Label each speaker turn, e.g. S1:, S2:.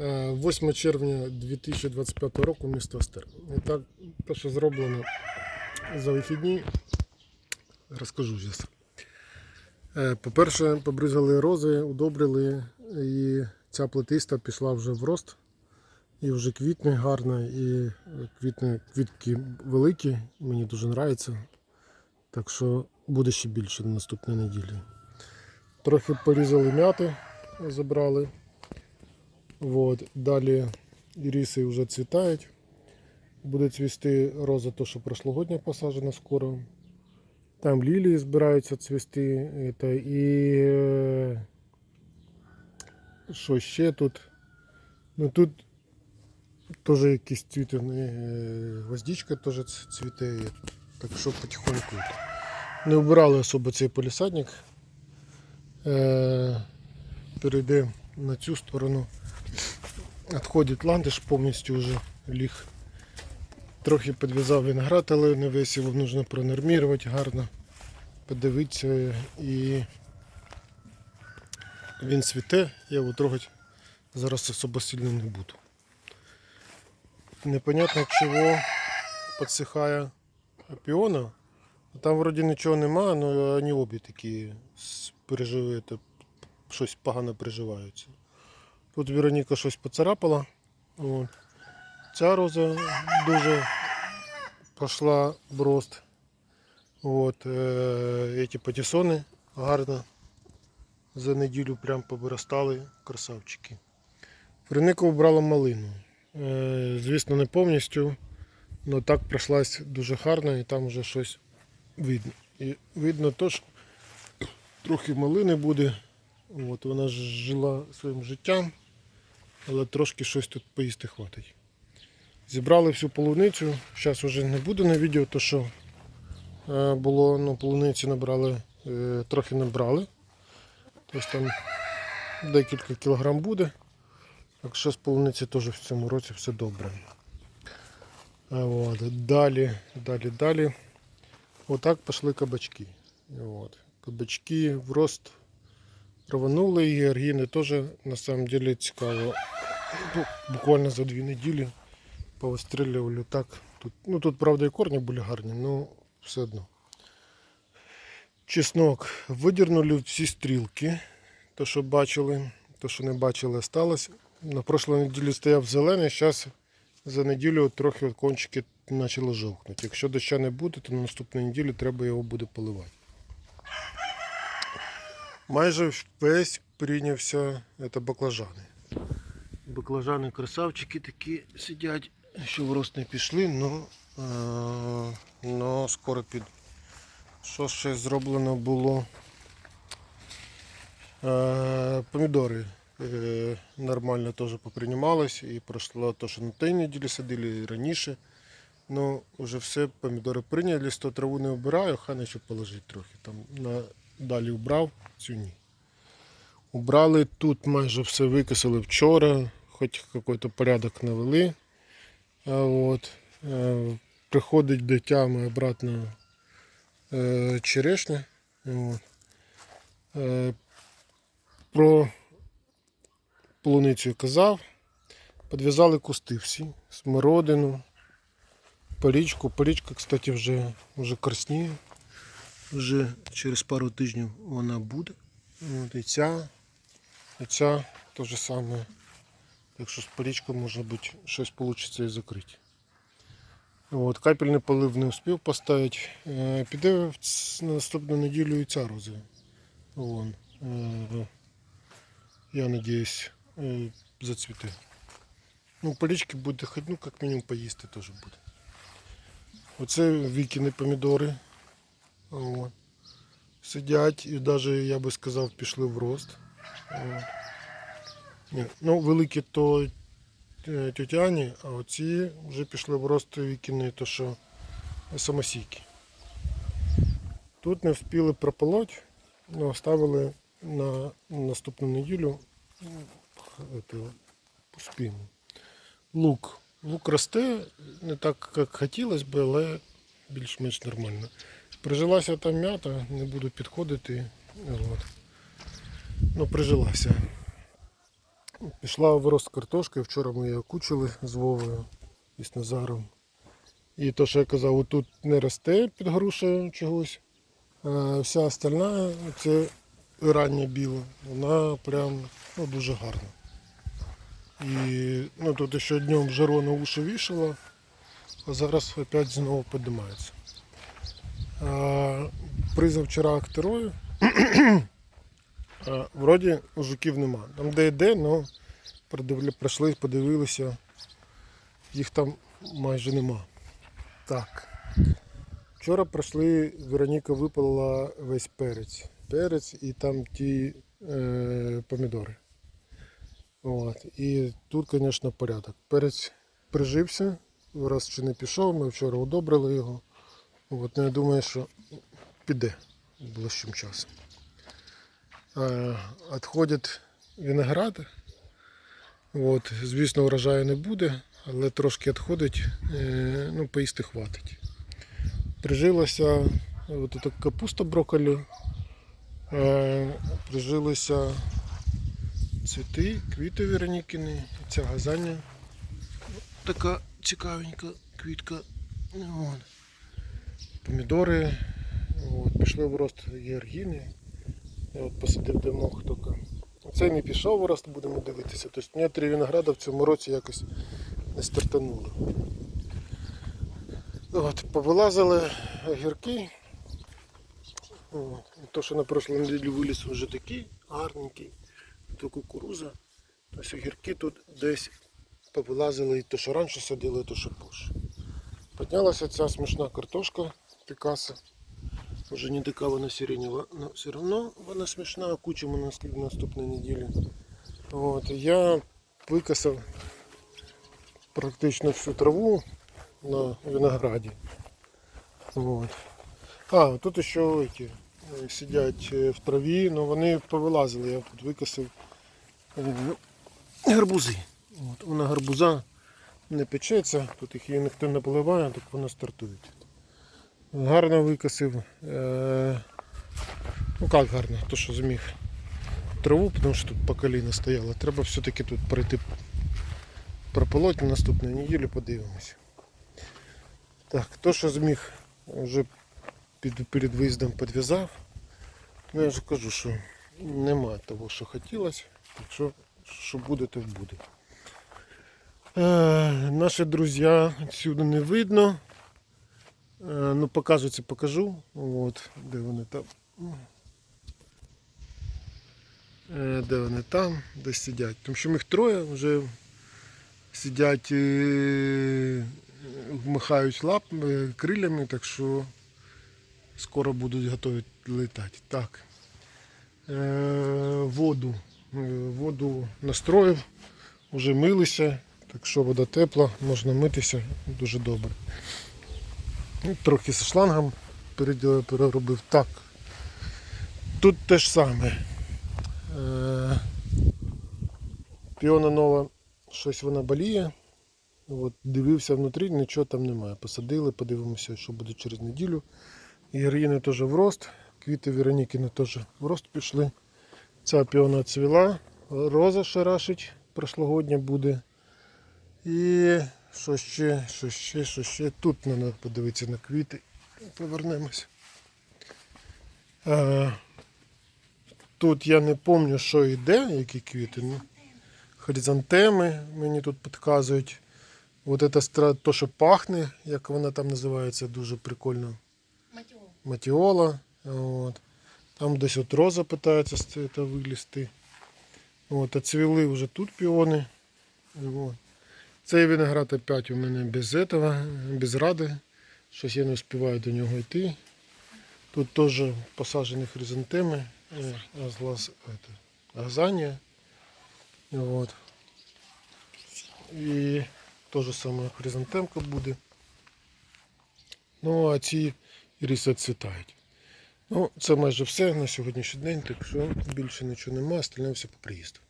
S1: Е, 8 червня 2025 року місто Остер. І так, те, що зроблено за вихідні, розкажу зараз. Е, По-перше, побризали рози, удобрили, і ця плетиста пішла вже в рост. І вже квітне гарно, і квітне, квітки великі, мені дуже подобається. Так що буде ще більше на наступній неділі. Трохи порізали м'яти, забрали. Вот. Далі іріси вже цвітають. Буде цвісти роза, то, що прошлогодня посаджена скоро. Там лілії збираються цвісти. Это, і е, що ще тут? Ну тут теж якісь цвіти, е, гвоздичка теж цвіте. Так що потихоньку. Не вбирали особо цей полісадник. Е, перейде на цю сторону. Відходить ландиш повністю вже ліг. Трохи підв'язав виноград, але не весь його потрібно пронормувати гарно, подивитися і він цвіте, я його трогати зараз особо сильно не буду. Непонятно чого підсихає піона. Там вроді нічого немає, але вони обі такі переживають, щось погано переживаються. Тут Вероніка щось поцарапала. От. Ця роза дуже пішла в рост. От, е, ці патісони гарно за неділю прям повиростали красавчики. Вероніка обрала малину. Е, звісно, не повністю, але так пройшлась дуже гарно і там вже щось видно. І видно то, що трохи малини буде. От, вона жила своїм життям, але трошки щось тут поїсти хватить. Зібрали всю полуницю. Зараз вже не буде на відео, то що е, було, ну, полуниці набрали, е, трохи набрали. Тобто там декілька кілограм буде. Так що з полуниці теж в цьому році все добре. От. Далі, далі, далі. Отак пішли кабачки. От. Кабачки в рост рванули і аргіни теж на самом деле цікаво. Ну, Буквально за дві неділі повистрілювали так. Тут, ну тут, правда, і корні були гарні, але все одно. Чеснок. Видірнули всі стрілки. То, що бачили, то, що не бачили, сталося. На прошлій неділі стояв зелений, зараз за неділю трохи кончики почали жовкнути. Якщо доща не буде, то на наступній неділі треба його буде поливати. Майже весь прийнявся це баклажани. Баклажани красавчики такі сидять, що в рост не пішли, но, е, но скоро під. Що ще зроблено було? Е, помідори е, нормально теж поприймались і пройшло те, що на тій неділі садили і раніше. Ну, вже все, помідори прийняли, то траву не вбираю, хай ще положить трохи. Там на, далі вбрав, цю ні. Убрали тут майже все викосили вчора, хоч якийсь порядок навели. От, е, приходить до тями обратно е, черешня. От. Е, про полуницю казав. Підв'язали кусти всі, смородину, порічку. Порічка, кстати, вже, вже красніє. Вже через пару тижнів вона буде. От, і ця, і ця те ж саме. Так що з порічкою може бути щось вийде і закрити. От, капельний полив не успів поставити. Е, Піде на наступну неділю і ця роза. Вон. Е, Я надіюсь, е, зацвіте. Ну, полічки буде хоч, ну, як мінімум поїсти теж буде. Оце вікіни помідори. От. Сидять і навіть, я би сказав, пішли в рост. Ні, ну, великі то е, тьоті Ані, а оці вже пішли в рост вікіни, то що самосійки. Тут не встигли прополоть, але оставили на наступну неділю. ну. Лук. Лук росте не так, як хотілося б, але більш-менш нормально. Прижилася там м'ята, не буду підходити. От. Ну, прижилася. Пішла в рост картошки. Вчора ми її окучили з Вовою і з Назаром. І то, що я казав, отут не росте під грушею чогось. А вся остальна, це рання біла, вона прям ну, дуже гарна. І ну, тут ще днем жаро на уші вішала, а зараз опять знову піднімається. Призавчора актерою. вроді жуків нема. Там де йде, продивля- пройшли, подивилися, їх там майже нема. Так. Вчора пройшли, Вероніка випалила весь перець. Перець і там ті е, помідори. От. І тут, звісно, порядок. Перець прижився, раз чи не пішов, ми вчора удобрили його. От, ну, я думаю, що піде ближчим часом. Е, Відходять виноград. От, звісно, урожаю не буде, але трошки відходить, е, ну, поїсти хватить. Прижилася от эта капуста брокколі, е, прижилися цвіти, квіти Веронікини, ця газання. Така цікавенька квітка. От. Помідори. От, пішли в рост георгіни. Я от посадив димок тільки. Цей не пішов в рост, будемо дивитися. Тобто мене три винограда в цьому році якось не стартануло. От, повилазили огірки. От. То, що на прошлій неділі виліз вже такий гарненький, то кукуруза. Ось огірки тут десь повилазили і то, що раніше садили, і то, що позже. Піднялася ця смішна картошка Пікаса. Вже не така вона сиренева, але все одно вона смішна, кучимо на наступної неділі. От, я викасав практично всю траву на винограді. Вот. А, тут ще эти, е, сидять е, в траві, але вони повилазили, я тут викосив е, гарбузи. От, вона гарбуза не печеться, тут їх її ніхто не поливає, так вона стартує. Гарно викосив. Е, ну як гарно, то що зміг траву, тому що тут по коліна стояло. Треба все-таки тут пройти прополоть на наступну неділю, подивимося. Так, то, що зміг, вже під, перед виїздом підв'язав. Ну я ж кажу, що нема того, що хотілося. Так що, буде, то буде. Е, наші друзі відсюди не видно. Е, ну, показується, покажу. От, де вони там. Е, де вони там, де сидять. Тому що їх троє вже сидять, е, махають лапами, крилями, так що скоро будуть готові летати. Так. Е, воду. е, Воду настроїв, вже милися, так що вода тепла, можна митися дуже добре. Ну, Трохи з шлангом переділ- переробив. Так. Тут те ж саме. Е, Піона нова, щось вона боліє. От, дивився внутрі, нічого там немає. Посадили, подивимося, що буде через неділю. Ірини теж в рост, квіти Веронікини теж в рост пішли. Ця піона цвіла, роза шарашить, прошлогодня буде. І що ще, що ще, що ще. Тут треба подивитися на квіти. Повернемось. А, тут я не пам'ятаю, що йде, які квіти. Ну, хоризонтеми мені тут підказують. От це стра- то, що пахне, як вона там називається, дуже прикольно.
S2: Матіо.
S1: Матіола. От. Там десь от роза питається вилізти. От, а цвіли вже тут піони. От. Цей виноград опять у мене без этого, без ради. Щось я не успіваю до нього йти. Тут теж посаджені хризантеми, е, это, азанія. Вот. І теж саме хризантемка буде. Ну, а ці іріси цвітають. Ну, це майже все на сьогоднішній день, так що більше нічого немає, остальне все по приїзду.